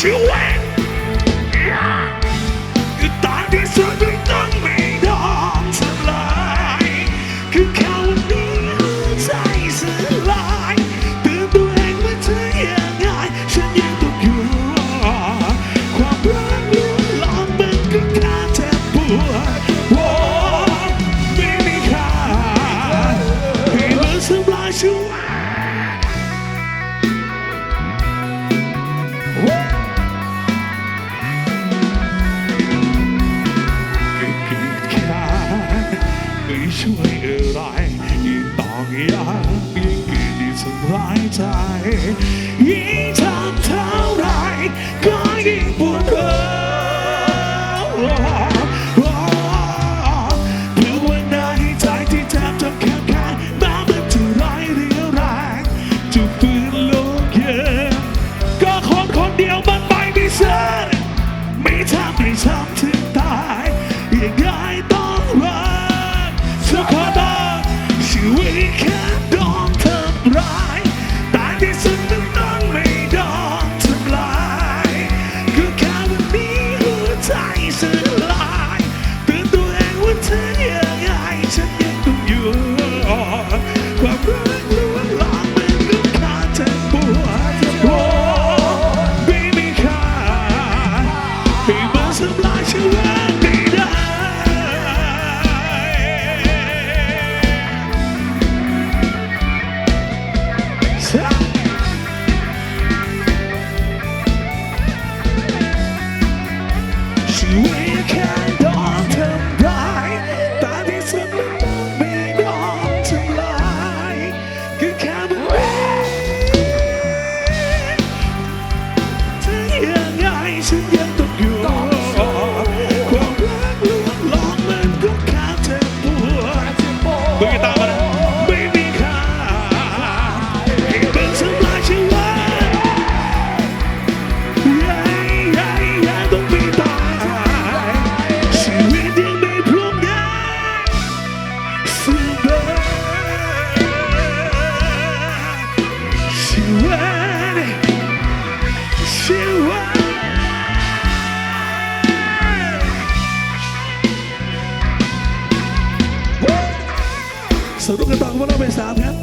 ชีวิ ብሎ በሰዓት ጋር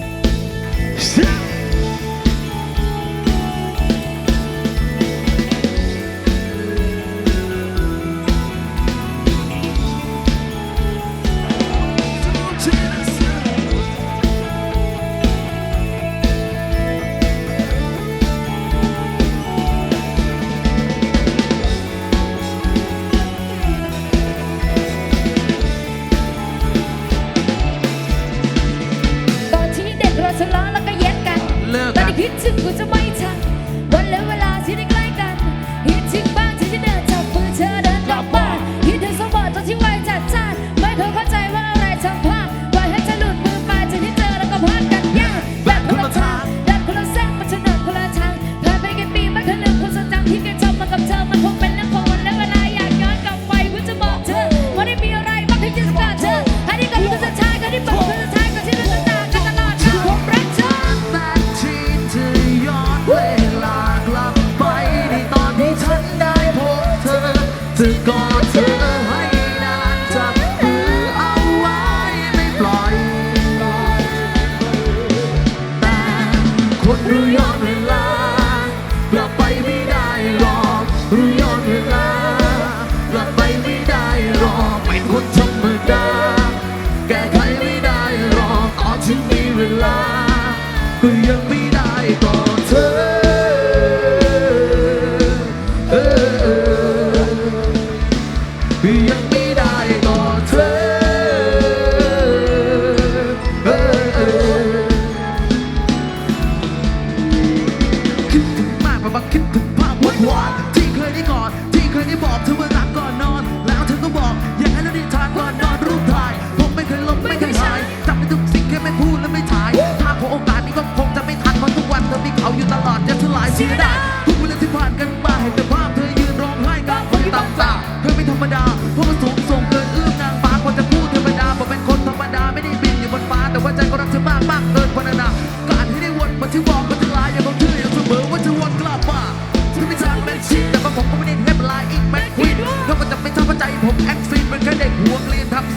ผมแอคซีเป็นแค่เด็กหัวเกลียนทำ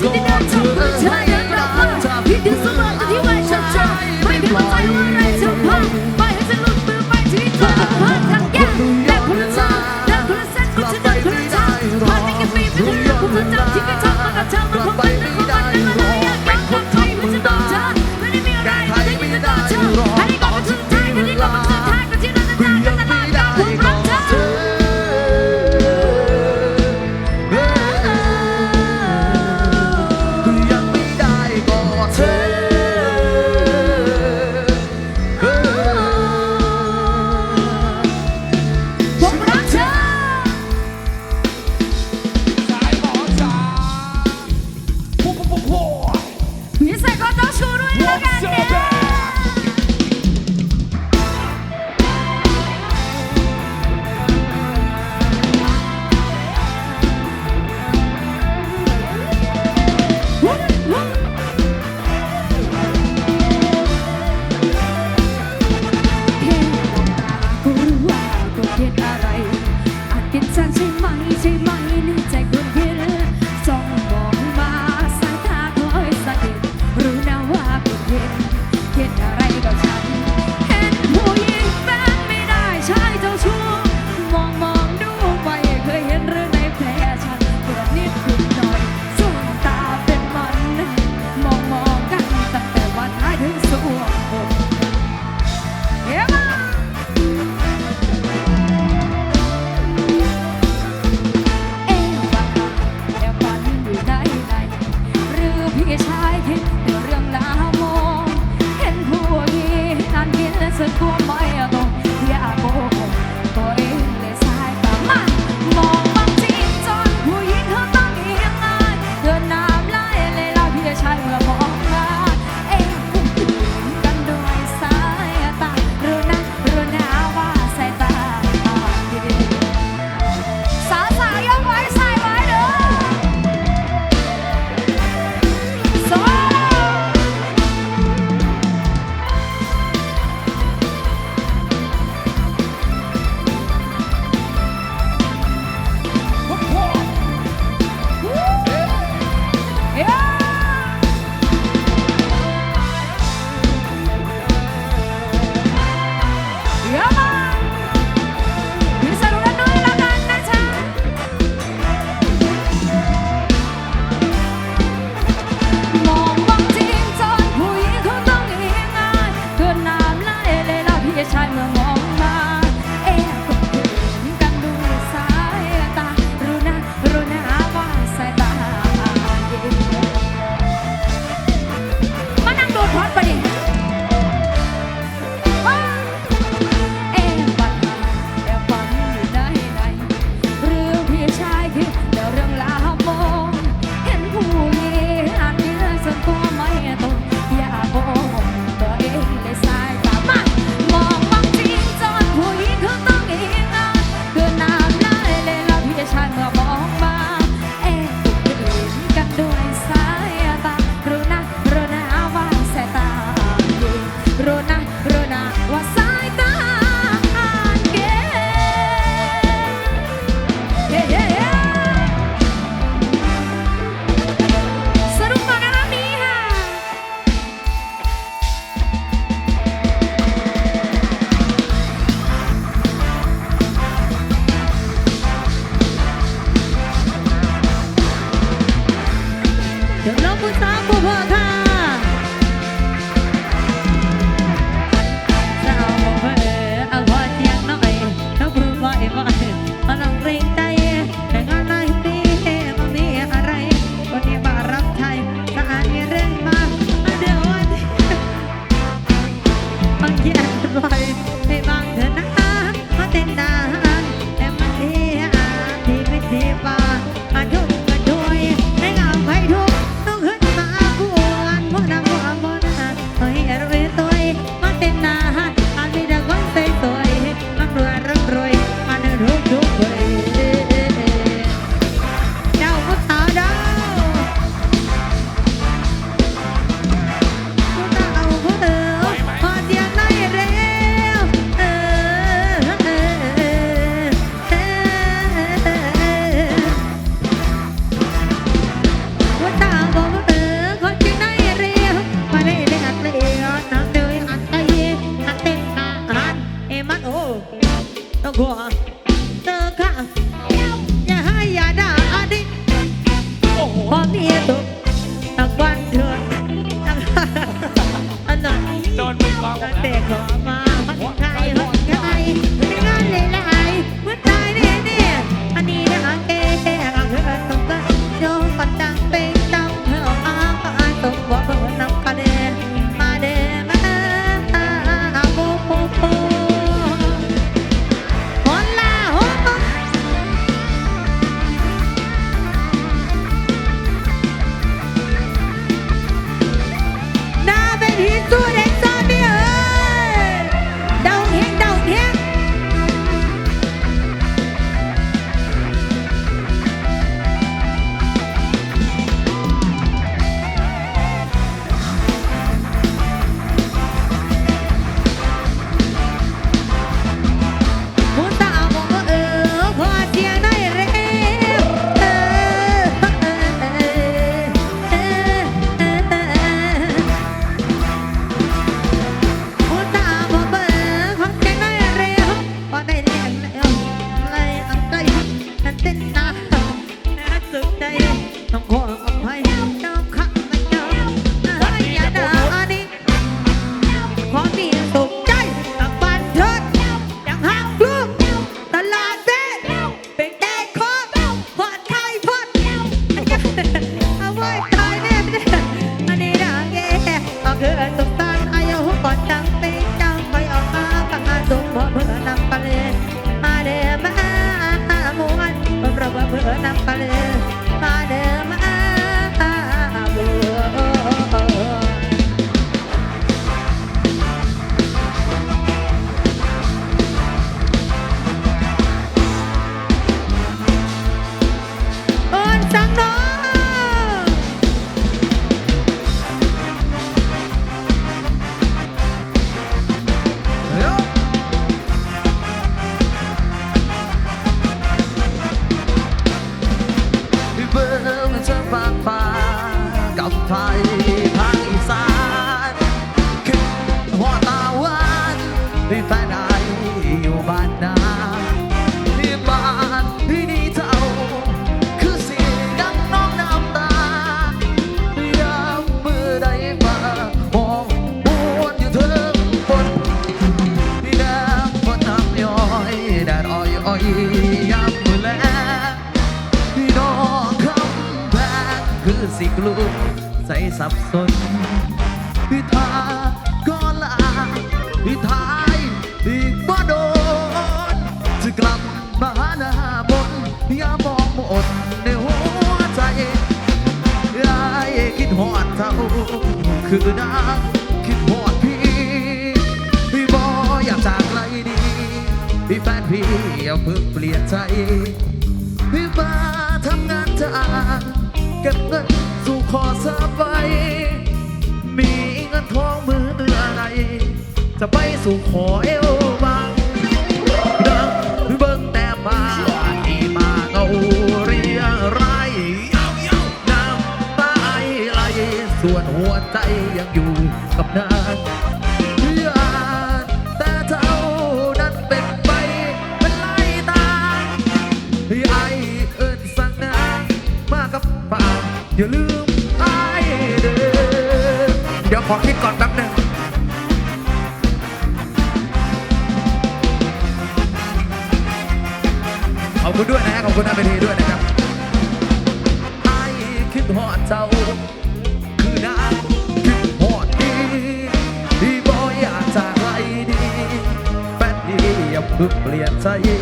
Go on to the top. Eu não gostava. อดในหัวใจได้คิดหอดเท่าคือนางคิดหอดพี่ พี่บออยากจากไกลดีพี่แฟนพี่อย่าเพิ่งเปลี่ยนใจ พี่มาทำงานจางเก็บเงินสู่ขอสบายมีเงินทองมือเหนืออะไร จะไปสู่ขอเอว อยู่กับนางแต่เจ้านั้เป็นไปเป็นไรตางไอเอิญสั่งนามากับป่าอย่าลืมไอเด้อเดี๋ยวขอคิดก่อนแป๊บหนึ่งขอบคุณด้วยนะฮะขอบคุณท่านเวทีด้วยนะครับ Saí.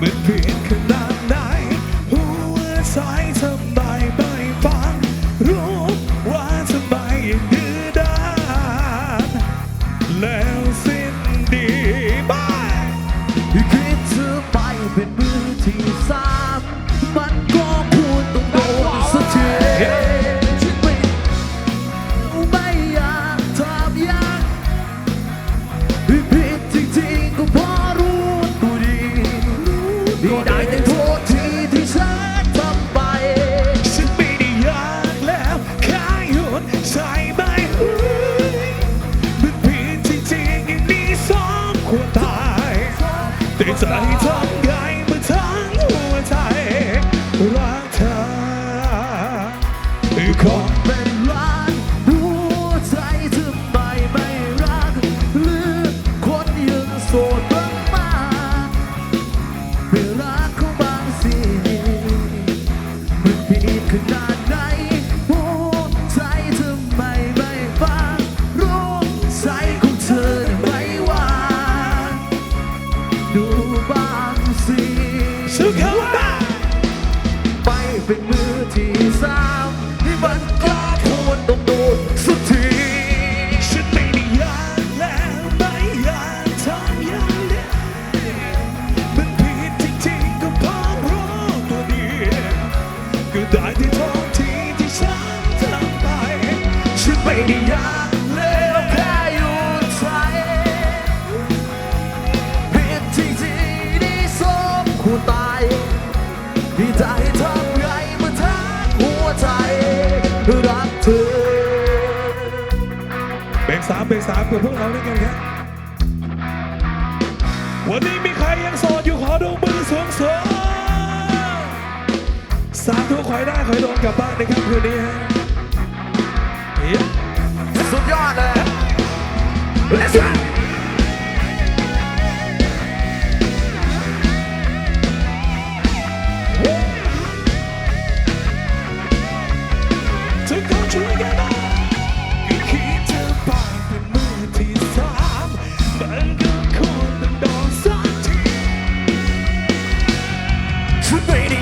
But เบรกสามกับพวกเราด้วยกันครับ วันนี้มีใครยังสอดอยู่ขอดวงมือสูงสูงสาธุกขอยได้ขอยโดนกลับบ้านในค่ำคืนนี้ฮะสุดยอดเลย Let's go! Transylvania.